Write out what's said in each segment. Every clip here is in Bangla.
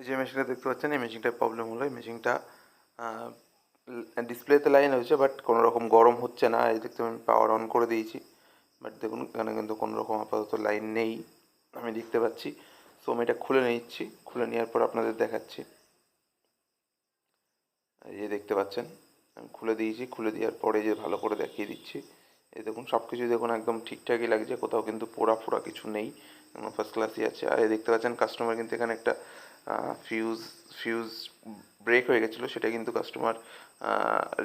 এই যে মেশিনটা দেখতে পাচ্ছেন এই মেশিনটার প্রবলেম হলো এই মেশিনটা ডিসপ্লেতে লাইন হয়েছে বাট কোনো রকম গরম হচ্ছে না। এই দেখতে আমি পাওয়ার অন করে দিয়েছি। বাট দেখুন, এখানে কিন্তু কোনো রকম আপাতত লাইন নেই। আমি দেখতে পাচ্ছি। সো আমি এটা খুলে নিচ্ছি। খুলে নেওয়ার পর আপনাদের দেখাচ্ছি। এই দেখতে পাচ্ছেন, আমি খুলে দিয়েছি। খুলে দেওয়ার পরে যে ভালো করে দেখিয়ে দিচ্ছি। এই দেখুন সব কিছু দেখুন একদম ঠিকঠাকই লাগছে। কোথাও কিন্তু পোড়া ফোড়া কিছু নেই। ফার্স্ট ক্লাসই আছে। আর এই দেখতে পাচ্ছেন কাস্টমার কিন্তু এখানে একটা ফিউজ ফিউজ ব্রেক হয়ে গেছিল, সেটা কিন্তু কাস্টমার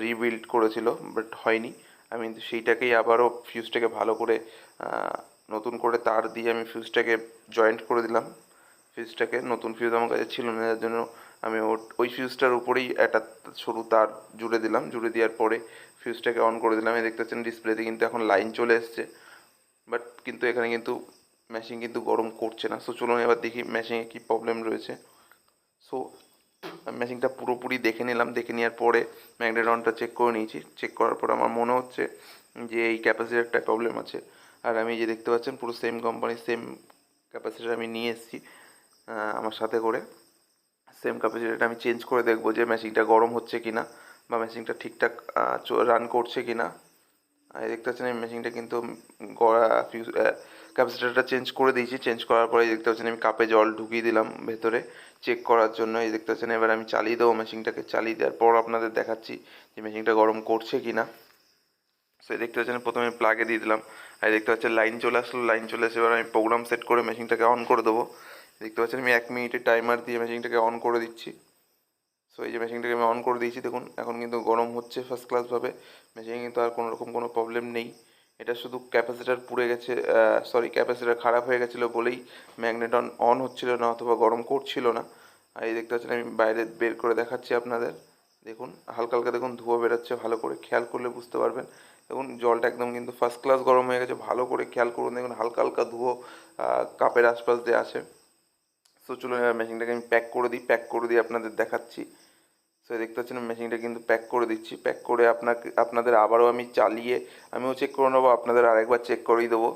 রিবিল্ড করেছিল বাট হয়নি। আমি কিন্তু সেইটাকেই আবারও ফিউজটাকে ভালো করে নতুন করে তার দিয়ে আমি ফিউজটাকে জয়েন্ট করে দিলাম। ফিউজটাকে নতুন ফিউজ আমার কাছে ছিল না, যার জন্য আমি ওই ফিউজটার উপরেই একটা সরু তার জুড়ে দিলাম। জুড়ে দেওয়ার পরে ফিউজটাকে অন করে দিলাম। এই দেখতে পাচ্ছেন ডিসপ্লেতে কিন্তু এখন লাইন চলে এসছে। বাট কিন্তু এখানে কিন্তু মেশিন কিন্তু গরম করছে না। সো চলুন এবার দেখি মেশিনে কী প্রবলেম রয়েছে। সো মেশিনটা পুরোপুরি দেখে নিলাম। দেখে নেওয়ার পরে ম্যাগনেটনটা চেক করে নিয়েছি। চেক করার পর আমার মনে হচ্ছে যে এই ক্যাপাসিটারটা প্রবলেম আছে। আর আমি যে দেখতে পাচ্ছেন, পুরো সেম কোম্পানির সেম ক্যাপাসিটার আমি নিয়ে এসেছি আমার সাথে করে। সেম ক্যাপাসিটারটা আমি চেঞ্জ করে দেখব যে মেশিনটা গরম হচ্ছে কি না বা মেশিনটা ঠিকঠাক রান করছে কি না দেখতে পাচ্ছেন, এই মেশিনটা কিন্তু ফিউজ ক্যাপাসিটারটা চেঞ্জ করে দিয়েছি। চেঞ্জ করার পরে দেখতে পাচ্ছেন আমি কাপে জল ঢুকিয়ে দিলাম ভেতরে। চেক করার জন্য এই দেখতে পাচ্ছেন, এবার আমি চালিয়ে দেবো মেশিনটাকে চালিয়ে দেওয়ার পর আপনাদের দেখাচ্ছি যে মেশিনটা গরম করছে কি না সো দেখতে পাচ্ছেন, প্রথমে প্লাগে দিয়ে দিলাম। আর দেখতে পাচ্ছেন লাইন চলে আসলো। লাইন চলে এসে এবার আমি প্রোগ্রাম সেট করে মেশিনটাকে অন করে দেবো। দেখতে পাচ্ছেন, আমি এক মিনিটের টাইমার দিয়ে মেশিনটাকে অন করে দিচ্ছি। সো এই যে মেশিনটাকে আমি অন করে দিয়েছি, দেখুন, এখন কিন্তু গরম হচ্ছে ফার্স্ট ক্লাসভাবে মেশিনে কিন্তু আর কোনো রকম কোনো প্রবলেম নেই। এটা শুধু ক্যাপাসিটার পুড়ে গেছে সরি ক্যাপাসিটার খারাপ হয়ে গেছিল বলেই ম্যাগনেট অন হচ্ছিল না অথবা গরম করছিল না। আর এই দেখতে পাচ্ছেন, আমি বাইরে বের করে দেখাচ্ছি আপনাদের। দেখুন, হালকা হালকা দেখুন, ধোঁয়া বেরোচ্ছে, ভালো করে খেয়াল করলে বুঝতে পারবেন। দেখুন, জলটা একদম কিন্তু ফার্স্ট ক্লাস গরম হয়ে গেছে, ভালো করে খেয়াল করুন। দেখুন, হালকা হালকা ধুয়ো কাপের আশপাশ দিয়ে আছে। সো চলুন মেশিনটাকে আমি প্যাক করে দিই প্যাক করে দিয়ে আপনাদের দেখাচ্ছি। সো দেখতে পাচ্ছেন মেশিনটা কিন্তু প্যাক করে দিচ্ছি। প্যাক করে আপনাকে আপনাদের আবারও আমি চালিয়ে আমিও চেক করে নেব, আপনাদের আরেকবার চেক করেই দেবো।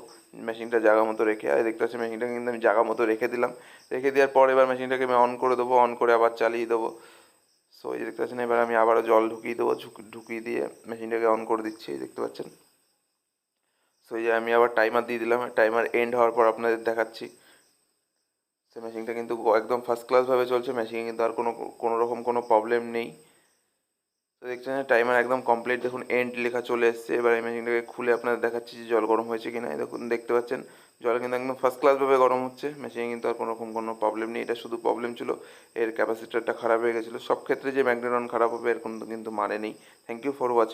মেশিনটা জায়গা মতো রেখে আর দেখতে পাচ্ছি মেশিনটা কিন্তু আমি জায়গা মতো রেখে দিলাম। রেখে দেওয়ার পর এবার মেশিনটাকে আমি অন করে দেবো অন করে আবার চালিয়ে দেবো। সো এই দেখতে পাচ্ছেন, এবার আমি আবারও জল ঢুকিয়ে দেবো ঢুকিয়ে দিয়ে মেশিনটাকে অন করে দিচ্ছি দেখতে পাচ্ছেন। সো এই যে আমি আবার টাইমার দিয়ে দিলাম। টাইমার এন্ড হওয়ার পর আপনাদের দেখাচ্ছি। সে মেশিনটা কিন্তু একদম ফার্স্ট ক্লাসভাবে চলছে মেশিনে কিন্তু আর কোনো কোনো রকম কোনো প্রবলেম নেই। তো দেখছেন টাইমার একদম কমপ্লিট দেখুন এন্ড লেখা চলে এসছে। এবার এই মেশিনটাকে খুলে আপনাদের দেখাচ্ছি যে জল গরম হয়েছে কিনা। দেখুন, দেখতে পাচ্ছেন, জল কিন্তু একদম ফার্স্ট ক্লাসভাবে গরম হচ্ছে। মেশিনে কিন্তু আর কোনো রকম কোনো প্রবলেম নেই। এটা শুধু প্রবলেম ছিল, এর ক্যাপাসিটারটা খারাপ হয়ে গেছিল। সব ক্ষেত্রে যে ম্যাগনেটন খারাপ হবে, এর কোনো কিন্তু মানে নেই। Thank you for watching